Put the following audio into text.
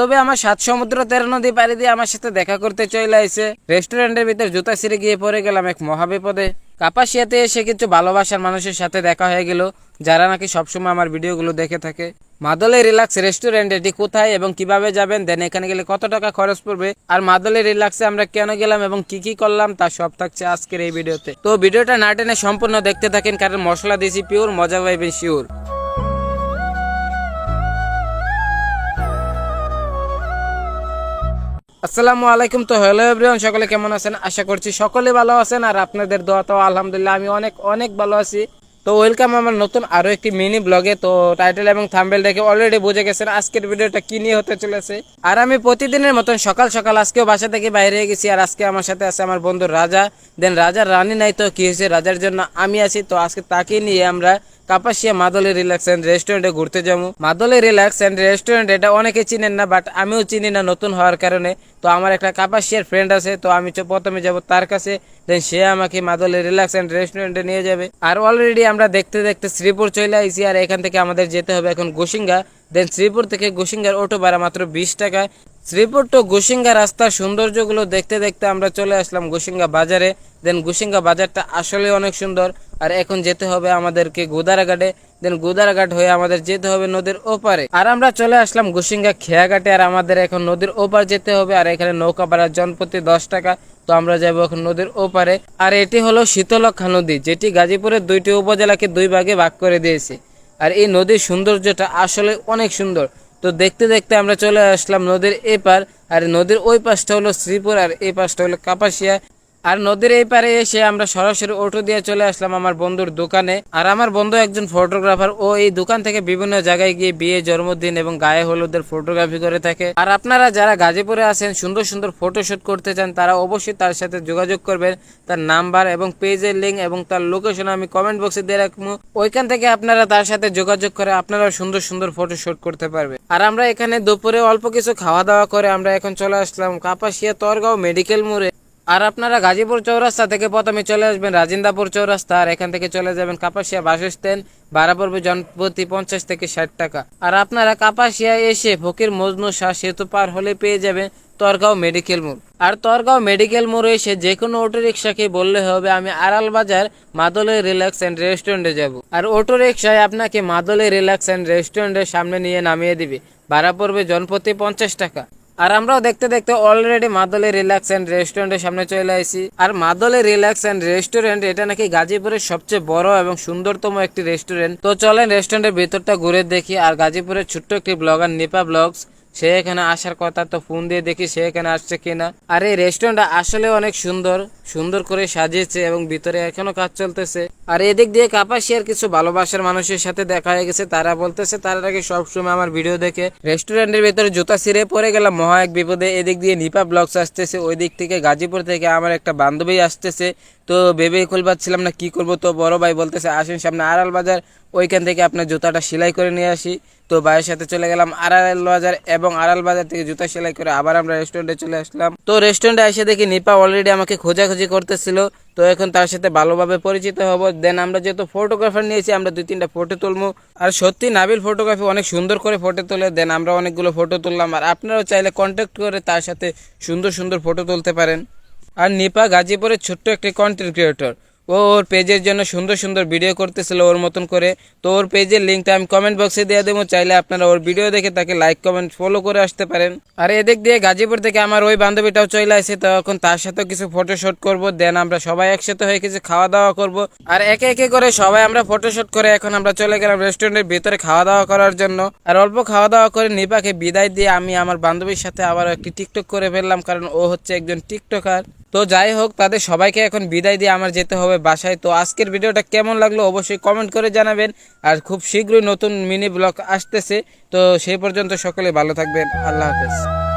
তবে আমার সাত সমুদ্র, তেরো নদী পাড়ি দিয়ে আমার সাথে দেখা করতে চলে আইছে। রেস্টুরেন্টের ভিতর জুতা ছিঁড়ে গিয়ে পড়ে গেলাম এক মহাবিপদে। কাপাসিয়াতে এসে কিছু ভালোবাসার মানুষের সাথে দেখা হয়ে গেল, যারা নাকি সবসময় আমার ভিডিওগুলো দেখে থাকে। মাদলে রিল্যাক্স রেস্টুরেন্ট এটি কোথায় এবং কীভাবে যাবেন? দেন এখানে গেলে কত টাকা খরচ পড়বে? আর মাদলে রিল্যাক্সে আমরা কেন গেলাম এবং কি কি করলাম তা সব থাকছে আজকের এই ভিডিওতে। তো ভিডিওটা না টেনে সম্পূর্ণ দেখতে থাকেন কারণ মশলা দিয়েছি পিওর মজা পাইবেন শিওর আসসালামু আলাইকুম। তো হ্যালো এভরিওয়ান, সকলে কেমন আছেন? আশা করছি সকলে ভালো আছেন। আর আপনাদের দোয়া তো আলহামদুলিল্লাহ, আমি অনেক অনেক ভালো আছি। তো ওয়েলকাম আমার নতুন আরও একটি মিনি ব্লগে তো টাইটেল এবং থাম্বেল দেখে অলরেডি বুঝে গেছেন আজকের ভিডিওটা কি নিয়ে হতে চলেছে। আর আমি প্রতিদিনের মতন সকাল সকাল আজকেও বাসা থেকে বাইরে গেছি। আর আজকে আমার সাথে আছে আমার বন্ধু রাজা। দেন রাজার রানী নাই তো, কি হয়েছে? রাজার জন্য আমি আছি। তো আজকে তাকে নিয়ে আমরা কাপাসিয়া মাদলে রিল্যাক্স অ্যান্ড রেস্টুরেন্টে ঘুরতে যাব। মাদলে রিল্যাক্স অ্যান্ড রেস্টুরেন্ট, এটা অনেকে চিনেন না, বাট আমিও চিনি না নতুন হওয়ার কারণে। তো আমার একটা কাপাসিয়ার ফ্রেন্ড আছে, তো আমি প্রথমে যাব তার কাছে দেন সে আমাকে মাদলে রিল্যাক্স অ্যান্ড রেস্টুরেন্টে নিয়ে যাবে। আর অলরেডি আমরা দেখতে দেখতে শ্রীপুর চলে আইছি, আর এখান থেকে আমাদের যেতে হবে এখন গোসিঙ্গা। দেন শ্রীপুর থেকে গোসিঙ্গার অটো ভাড়া মাত্র বিশ টাকা। শ্রীপুর টু গোসিঙ্গা রাস্তার সৌন্দর্যগুলো দেখতে দেখতে আমরা চলে আসলাম গোসিঙ্গা বাজারে। দেন গোসিঙ্গা বাজারটা আসলে অনেক সুন্দর। আর এখন যেতে হবে আমাদেরকে গোদারাঘাটে। দেন গোদারাঘাট হয়ে আমাদের যেতে হবে নদীর ওপারে। আর আমরা চলে আসলাম গোসিঙ্গা খেয়াঘাটে। আর আমাদের এখন নদীর ওপার যেতে হবে। আর এখানে নৌকা ভাড়া জনপ্রতি দশ টাকা। তো আমরা যাব এখন নদীর ওপারে। আর এটি হলো শীতলক্ষা নদী, যেটি গাজীপুরের দুইটি উপজেলাকে দুই ভাগে ভাগ করে দিয়েছে। আর এই নদীর সৌন্দর্যটা আসলে অনেক সুন্দর। তো দেখতে দেখতে আমরা চলে আসলাম নদীর এপার, আর নদীর ওই পাশটা হলো শ্রীপুর, আর এই পাশটা হলো কাপাসিয়া। আর নদীর এই পারে এসে আমরা সরাসরি অটো দিয়ে চলে আসলাম আমার বন্ধুর দোকানে। আর আমার বন্ধু একজন ফটোগ্রাফার ও এই দোকান থেকে বিভিন্ন জায়গায় গিয়ে বিয়ে, জন্মদিন এবং গায়ে হলুদের ফটোগ্রাফি করে থাকে। আর আপনারা যারা গাজীপুরে আছেন, সুন্দর সুন্দর ফটো ফটোশুট করতে চান, তারা অবশ্যই তার সাথে যোগাযোগ করবেন। তার নাম্বার এবং পেজের লিঙ্ক এবং তার লোকেশন আমি কমেন্ট বক্সে দিয়ে রাখব। ওইখান থেকে আপনারা তার সাথে যোগাযোগ করে আপনারা সুন্দর সুন্দর ফটো ফটোশুট করতে পারবে আর আমরা এখানে দুপুরে অল্প কিছু খাওয়া দাওয়া করে আমরা এখন চলে আসলাম কাপাসিয়া তরগাঁও মেডিকেল মোড়ে। আর আপনারা গাজীপুর চৌরাস্তা থেকে প্রথমে চলে আসবেন রাজিন্দাপুর চৌরাস্তা, আর এখান থেকে চলে যাবেন কাপাসিয়া বাস স্ট্যান্ড ভাড়া পড়বে জনপ্রতি পঞ্চাশ থেকে ষাট টাকা। আর আপনারা কাপাসিয়া এসে ফকির মজনু শাহ সেতু পার হলে পেয়ে যাবেন তরগাঁও মেডিকেল মোড়। আর তরগাঁও মেডিকেল মোড়ে এসে যে কোনো অটো রিক্সাকে বললে হবে, আমি আড়াল বাজার মাদলে রিল্যাক্স অ্যান্ড রেস্টুরেন্টে যাব। আর অটো রিক্সায় আপনাকে মাদলে রিল্যাক্স অ্যান্ড রেস্টুরেন্টের সামনে নিয়ে নামিয়ে দিবে। ভাড়া পড়বে জনপ্রতি পঞ্চাশ টাকা। আর আমরাও দেখতে দেখতে অলরেডি মাদলে রিল্যাক্স অ্যান্ড রেস্টুরেন্টের সামনে চলে আসি আর মাদলে রিল্যাক্স অ্যান্ড রেস্টুরেন্ট এটা নাকি গাজীপুরের সবচেয়ে বড় এবং সুন্দরতম একটি রেস্টুরেন্ট তো চলেন রেস্টুরেন্টের ভেতরটা ঘুরে দেখি। আর গাজীপুরের ছোট্ট একটি ব্লগার নিপা ব্লগস সে এখানে আসার কথা তো ফোন দিয়ে দেখি সে এখানে আসছে কিনা। আর, এই রেস্টুরেন্টটা আসলে অনেক সুন্দর। সুন্দর করে সাজিয়েছে এবং ভিতরে এখনও কাজ চলতেছে। আর এদিক দিয়ে কাপাসিয়ার কিছু ভালোবাসার মানুষের সাথে দেখা হয়ে গেছে। তারা বলতেছে, তারা নাকি সবসময় আমার ভিডিও দেখে। রেস্টুরেন্টের ভিতরে জুতা ছিঁড়ে পড়ে গেলাম মহা এক বিপদে। এদিক দিয়ে নিপা ব্লগস আসতেছে। ওই দিক থেকে গাজীপুর থেকে আমার একটা বান্ধবী আসতেছে। তো ভেবে খুল পাচ্ছিলাম না কি করব। তো বড় ভাই বলতেছে, আসেন সামনে আড়াল বাজার, ওইখান থেকে আপনার জুতাটা সেলাই করে নিয়ে আসি। তো ভাইয়ের সাথে চলে গেলাম আড়াল বাজার এবং আড়াল বাজার থেকে জুতা সেলাই করে আবার আমরা রেস্টুরেন্টে চলে আসলাম। তো রেস্টুরেন্টে এসে দেখি নিপা অলরেডি আমাকে খোঁজাখুঁজি করতেছিল। তো এখন তার সাথে ভালোভাবে পরিচিত হব। দেন আমরা যেহেতু ফটোগ্রাফার নিয়েছি, আমরা দুই তিনটা ফটো তুলবো আর সত্যি নাবিল ফটোগ্রাফি অনেক সুন্দর করে ফটো তোলে। দেন আমরা অনেকগুলো ফটো তুললাম। আর আপনারাও চাইলে কন্ট্যাক্ট করে তার সাথে সুন্দর সুন্দর ফটো তুলতে পারেন। আর নিপা গাজীপুরের ছোট্ট একটি কন্টেন্ট ক্রিয়েটর ও ওর পেজের জন্য সুন্দর সুন্দর ভিডিও করতেছিল ওর মতন করে। তো ওর পেজের লিঙ্কটা আমি কমেন্ট বক্সে দিয়ে দেবো, চাইলে আপনারা ওর ভিডিও দেখে তাকে লাইক কমেন্ট ফলো করে আসতে পারেন। আর এদিক দিয়ে গাজীপুর থেকে আমার ওই বান্ধবীটাও চলে আসে তখন তার সাথেও কিছু ফটোশুট করব দেন আমরা সবাই একসাথে হয়ে কিছু খাওয়া দাওয়া করব। আর একে একে করে সবাই আমরা ফটোশুট করে এখন আমরা চলে গেলাম রেস্টুরেন্টের ভিতরে খাওয়া দাওয়া করার জন্য। আর অল্প খাওয়া দাওয়া করে নিপাকে বিদায় দিয়ে আমি আমার বান্ধবীর সাথে আবার একটি টিকটক করে ফেললাম, কারণ ও হচ্ছে একজন টিকটকার তো যাই হোক, তাদের সবাইকে এখন বিদায় দিয়ে আমার যেতে হবে বাসায়। তো আজকের ভিডিওটা কেমন লাগল অবশ্যই কমেন্ট করে জানাবেন। আর খুব শীঘ্রই নতুন মিনি ব্লগ আসতেছে। তো সেই পর্যন্ত সকলে ভালো থাকবেন। আল্লাহ হাফেজ।